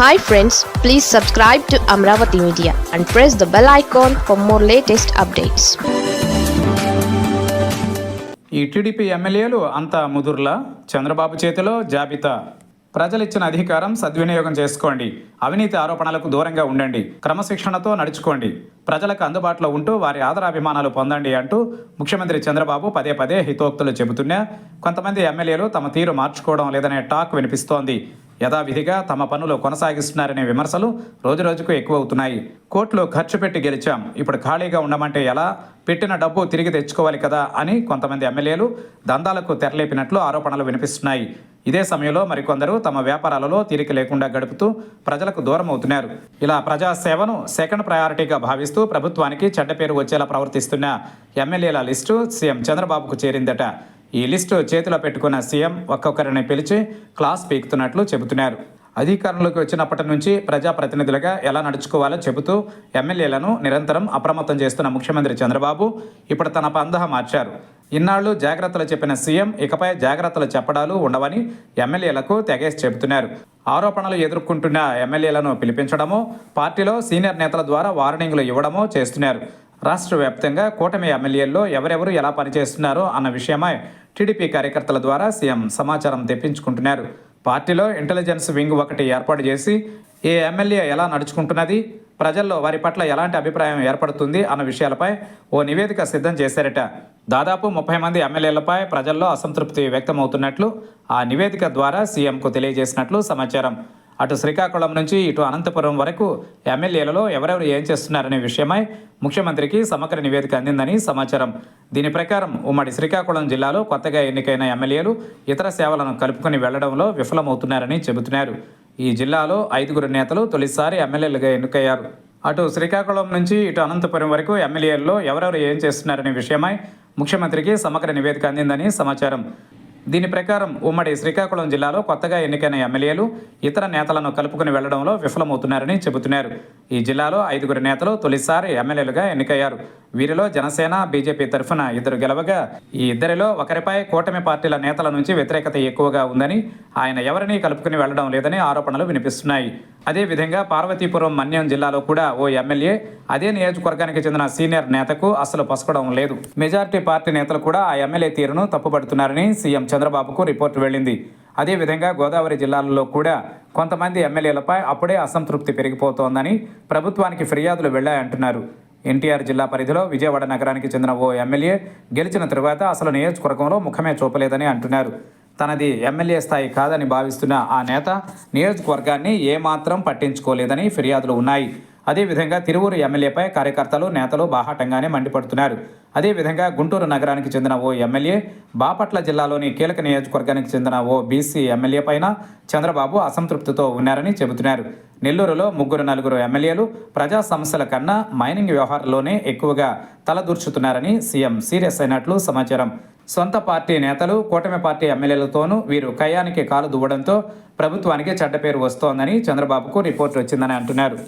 Hi friends please subscribe to Amaravati media and press the bell icon for more latest updates ఈ TDP ఎమ్మెల్యేలు అంత ముదుర్లా? చంద్రబాబు చేతిలో జాబితా. ప్రజలిచ్చిన అధికారం సద్వినియోగం చేసుకోండి. అవినీతి ఆరోపణలకు దూరంగా ఉండండి. క్రమశిక్షణతో నడుచుకోండి. ప్రజలకు అందుబాటులో ఉంటూ వారి ఆదరాభిమానాలు పొందండి అంటూ ముఖ్యమంత్రి చంద్రబాబు పదే పదే హితోక్తులు చెబుతున్నా కొంతమంది ఎమ్మెల్యేలు తమ తీరు మార్చుకోవడం లేదనే టాక్ వినిపిస్తోంది. యథావిధిగా తమ పనులు కొనసాగిస్తున్నారనే విమర్శలు రోజురోజుకు ఎక్కువవుతున్నాయి. కోట్లు ఖర్చు పెట్టి గెలిచాం. ఇప్పుడు ఖాళీగా ఉండమంటే ఎలా? పెట్టిన డబ్బు తిరిగి తెచ్చుకోవాలి కదా అని కొంతమంది ఎమ్మెల్యేలు దందాలకు తెరలేపినట్లు ఆరోపణలు వినిపిస్తున్నాయి. ఇదే సమయంలో మరికొందరు తమ వ్యాపారాలలో తీరిక లేకుండా గడుపుతూ ప్రజలకు దూరం అవుతున్నారు ఇలా ప్రజా సేవను సెకండ్ ప్రయారిటీగా భావిస్తూ ప్రభుత్వానికి చెడ్డ పేరు వచ్చేలా ప్రవర్తిస్తున్న ఎమ్మెల్యేల లిస్టు సీఎం చంద్రబాబుకు చేరిందట. ఈ లిస్టు చేతిలో పెట్టుకున్న సీఎం ఒక్కొక్కరిని పిలిచి క్లాస్ పీకుతున్నట్లు చెబుతున్నారు. అధికారంలోకి వచ్చినప్పటి నుంచి ప్రజాప్రతినిధులుగా ఎలా నడుచుకోవాలో చెబుతూ ఎమ్మెల్యేలను నిరంతరం అప్రమత్తం చేస్తున్న ముఖ్యమంత్రి చంద్రబాబు ఇప్పుడు తన పందహ మార్చారు. ఇన్నాళ్ళు జాగ్రత్తలు చెప్పిన సీఎం ఇకపై జాగ్రత్తలు చెప్పడాలు ఉండవని ఎమ్మెల్యేలకు తెగేసి చెబుతున్నారు. ఆరోపణలు ఎదుర్కొంటున్న ఎమ్మెల్యేలను పిలిపించడమో పార్టీలో సీనియర్ నేతల ద్వారా వార్నింగ్లు ఇవ్వడమో చేస్తున్నారు. రాష్ట్ర వ్యాప్తంగా కూటమి ఎమ్మెల్యేల్లో ఎవరెవరు ఎలా పనిచేస్తున్నారో అన్న విషయమై టీడీపీ కార్యకర్తల ద్వారా సీఎం సమాచారం తెప్పించుకుంటున్నారు. పార్టీలో ఇంటెలిజెన్స్ వింగ్ ఒకటి ఏర్పాటు చేసి ఏ ఎమ్మెల్యే ఎలా నడుచుకుంటున్నది ప్రజల్లో వారి పట్ల ఎలాంటి అభిప్రాయం ఏర్పడుతుంది అన్న విషయాలపై ఓ నివేదిక సిద్ధం చేశారట. దాదాపు ముప్పై మంది ఎమ్మెల్యేలపై ప్రజల్లో అసంతృప్తి వ్యక్తమవుతున్నట్లు ఆ నివేదిక ద్వారా సీఎంకు తెలియజేసినట్లు సమాచారం. అటు శ్రీకాకుళం నుంచి ఇటు అనంతపురం వరకు ఎమ్మెల్యేలలో ఎవరెవరు ఏం చేస్తున్నారనే విషయమై ముఖ్యమంత్రికి సమగ్ర నివేదిక అందిందని సమాచారం. దీని ప్రకారం ఉమ్మడి శ్రీకాకుళం జిల్లాలో కొత్తగా ఎన్నికైన ఎమ్మెల్యేలు ఇతర సేవలను కలుపుకొని వెళ్ళడంలో విఫలమవుతున్నారని చెబుతున్నారు. ఈ జిల్లాలో ఐదుగురు నేతలు తొలిసారి ఎమ్మెల్యేలుగా ఎన్నికయ్యారు. అటు శ్రీకాకుళం నుంచి ఇటు అనంతపురం వరకు ఎమ్మెల్యేల్లో ఎవరెవరు ఏం చేస్తున్నారనే విషయమై ముఖ్యమంత్రికి సమగ్ర నివేదిక అందిందని సమాచారం. దీని ప్రకారం ఉమ్మడి శ్రీకాకుళం జిల్లాలో కొత్తగా ఎన్నికైన ఎమ్మెల్యేలు ఇతర నేతలను కలుపుకుని వెళ్ళడంలో విఫలమవుతున్నారని చెబుతున్నారు. ఈ జిల్లాలో ఐదుగురు నేతలు తొలిసారి ఎమ్మెల్యేలుగా ఎన్నికయ్యారు. వీరిలో జనసేన బీజేపీ తరఫున ఇద్దరు గెలవగా ఈ ఇద్దరిలో ఒకరిపై కూటమి పార్టీల నేతల నుంచి వ్యతిరేకత ఎక్కువగా ఉందని ఆయన ఎవరిని కలుపుకుని వెళ్ళడం లేదని ఆరోపణలు వినిపిస్తున్నాయి. అదేవిధంగా పార్వతీపురం మన్యం జిల్లాలో కూడా ఓ ఎమ్మెల్యే అదే నియోజకవర్గానికి చెందిన సీనియర్ నేతకు అసలు పసకడం లేదు. మెజార్టీ పార్టీ నేతలు కూడా ఆ ఎమ్మెల్యే తీరును తప్పుపడుతున్నారని సీఎం చంద్రబాబుకు రిపోర్టు వెళ్ళింది. అదేవిధంగా గోదావరి జిల్లాలలో కూడా కొంతమంది ఎమ్మెల్యేలపై అప్పుడే అసంతృప్తి పెరిగిపోతోందని ప్రభుత్వానికి ఫిర్యాదులు వెళ్ళాయంటున్నారు ఎన్టీఆర్ జిల్లా పరిధిలో విజయవాడ నగరానికి చెందిన ఓ ఎమ్మెల్యే గెలిచిన తరువాత అసలు నియోజకవర్గంలో ముఖమే చూపలేదని అంటున్నారు. తనది ఎమ్మెల్యే స్థాయి కాదని భావిస్తున్న ఆ నేత నియోజకవర్గాన్ని ఏమాత్రం పట్టించుకోలేదని ఫిర్యాదులు ఉన్నాయి. అదేవిధంగా తిరువూరు ఎమ్మెల్యేపై కార్యకర్తలు నేతలు బాహాటంగానే మండిపడుతున్నారు. అదేవిధంగా గుంటూరు నగరానికి చెందిన ఓ ఎమ్మెల్యే బాపట్ల జిల్లాలోని కీలక నియోజకవర్గానికి చెందిన ఓ బీసీ ఎమ్మెల్యే పైన చంద్రబాబు అసంతృప్తితో ఉన్నారని చెబుతున్నారు. నెల్లూరులో ముగ్గురు నలుగురు ఎమ్మెల్యేలు ప్రజా సమస్యల కన్నా మైనింగ్ వ్యవహారంలోనే ఎక్కువగా తలదూర్చుతున్నారని సీఎం సీరియస్ అయినట్లు సమాచారం. సొంత పార్టీ నేతలు కూటమి పార్టీ ఎమ్మెల్యేలతోనూ వీరు కయానికి కాలు దువ్వడంతో ప్రభుత్వానికి చెడ్డ పేరు వస్తోందని చంద్రబాబుకు రిపోర్టు వచ్చిందని అంటున్నారు.